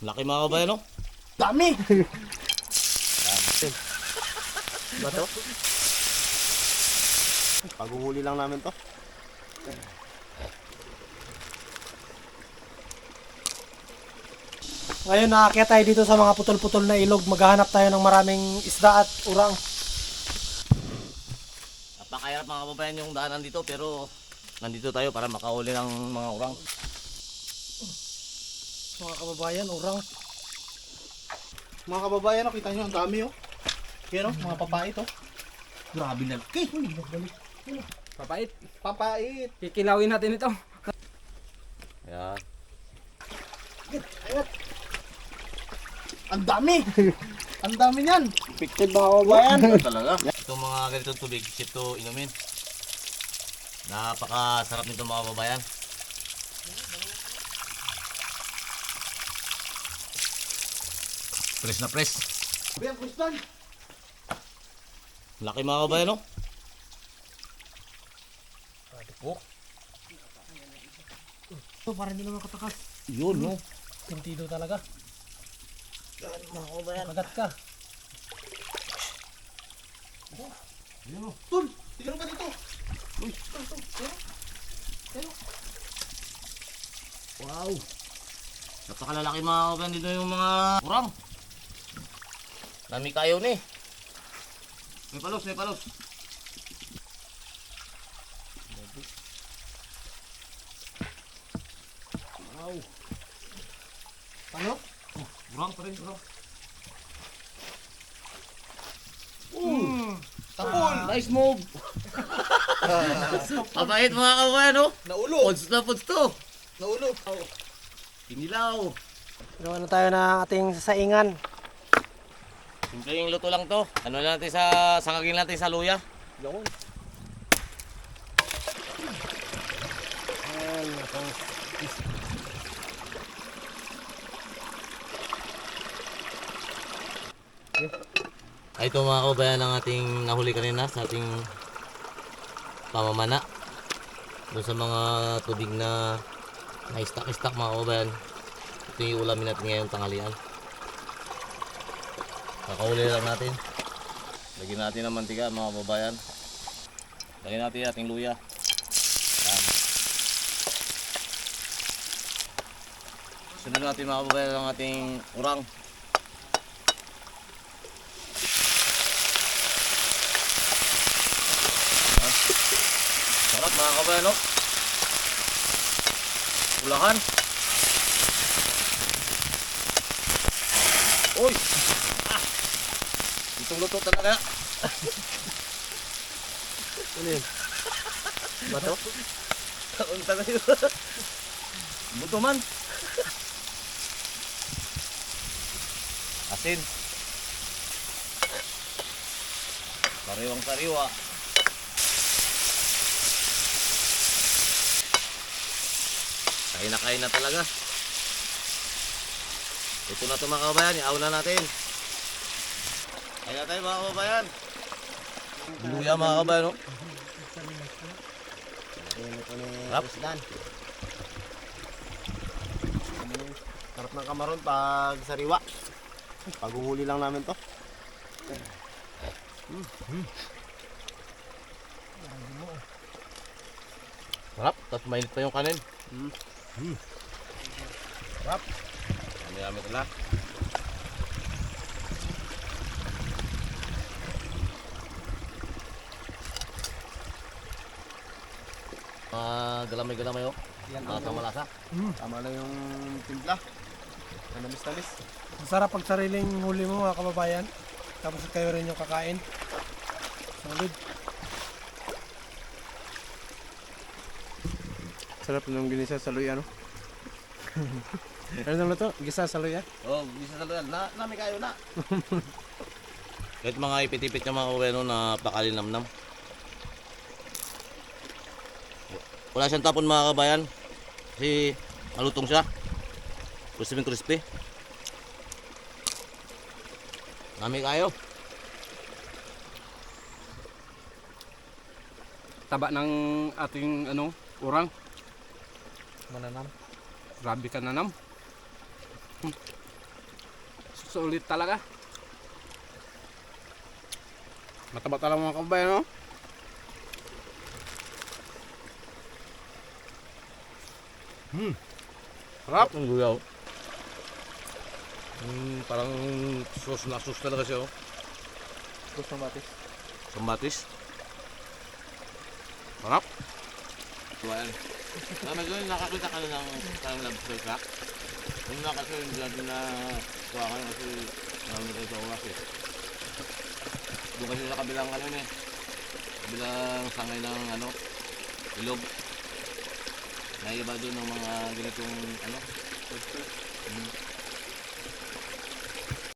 Laki mga kabayan, no? Dami! Bato? Paghuhuli lang namin to. Ngayon nakakita tayo dito sa mga putol-putol na ilog. Maghahanap tayo ng maraming isda at urang. Napakahirap mga kababayan yung daanan dito pero nandito tayo para makahuli ng mga urang. Mga kababayan, urang. Mga kababayan, oh, kita nyo, ang dami oh. Yan oh, mga papait oh. Grabe na. Okay, Papait. papait. Kikilawin natin ito. Ayan. Ang dami! ang dami niyan! Picted mga kababayan. Ito talaga. Itong mga ganitong tubig, isip to inumin. Napakasarap nito mga kababayan. Press na press. Ang kustan! Laki mga kababayan, no? Ito, parang hindi naman katakas. Yun, no? Tintido talaga. Mga kababayan. Kagat ka. Tol! Tignan ka dito! Wow! Napakalalaki mga kababayan dito yung mga kurang. Dami kayo ni. May palos, may palos. Wow! Ano? Kurang pa rin, kurang. Tapon! Nice move! Mabait mga kababayan, no? Naulo! Pods na pods to. Naulo! Pinilaw. Ginawa na tayo ng ating saingan. Simpleng luto lang to. Ano lang natin sa sangagin natin sa luya. Yun. Ay, ito mga kababayan ang ating nahuli kanina sa ating pamamana. Doon sa mga tubig na na-stack-stack mga kababayan. Ito yung ulamin natin ngayong tanghalian. Kakahuli lang natin. Lagyan natin ng mantika mga kababayan. Lagyan natin ating luya. Yan. Sunod natin mga kababayan ang ating urang. Sarap mga kabayan, no? Ulahan. Uy! Itong luto talaga. Ano yun? Bato? Unta na yun. Buto man. Asin. Sariwang sariwa. Kain na kain na talaga. Ito na ito mga kababayan, iaw na natin. Kain na tayo mga kababayan. Luya mga kababayan, no? Sarap. Sarap ng kamaron pag sariwa. Paghuhuli lang namin to. Sarap, tapos mainit pa yung kanin. Mm. Sarap. Kami-kami tala. Ah, galamay-galamay oh. Yan Malasa malasa. Tama lang yung timpla. Manamis-tamis. Masarap pag sariling huli mo mga kababayan. Tapos kayo rin yung kakain. Solid. Sarap ng ginisa sa luya, no? ano naman to? Gisa sa luya? Oh, bisa sa luyan. Na, nami kayo na. Kahit mga ipit-ipit ng mga uweno na pakalinamnam. Wala siyang tapon mga kabayan. Kasi malutong siya. Crispy crispy. Nami kayo. Taba ng ating ano, urang. Mananam. Grabe ka nanam. Sulit talaga. Mataba talaga mga kababayan, no? Hmm. Sarap. Ang guyaw. Hmm, parang sauce na sauce talaga siya oh. Gusto matis. Kamatis. Sarap. Tuwan. Tama doon, nakakita ka na ng parang lobster ka. Yung na kasi hindi natin na kuha ka kasi marami tayo sa oras eh. Doon kasi sa kabilang ano eh. Kabilang sangay ng ano, ilog. Nahilabado ng mga ganitong ano? Pagkakas. Hmm.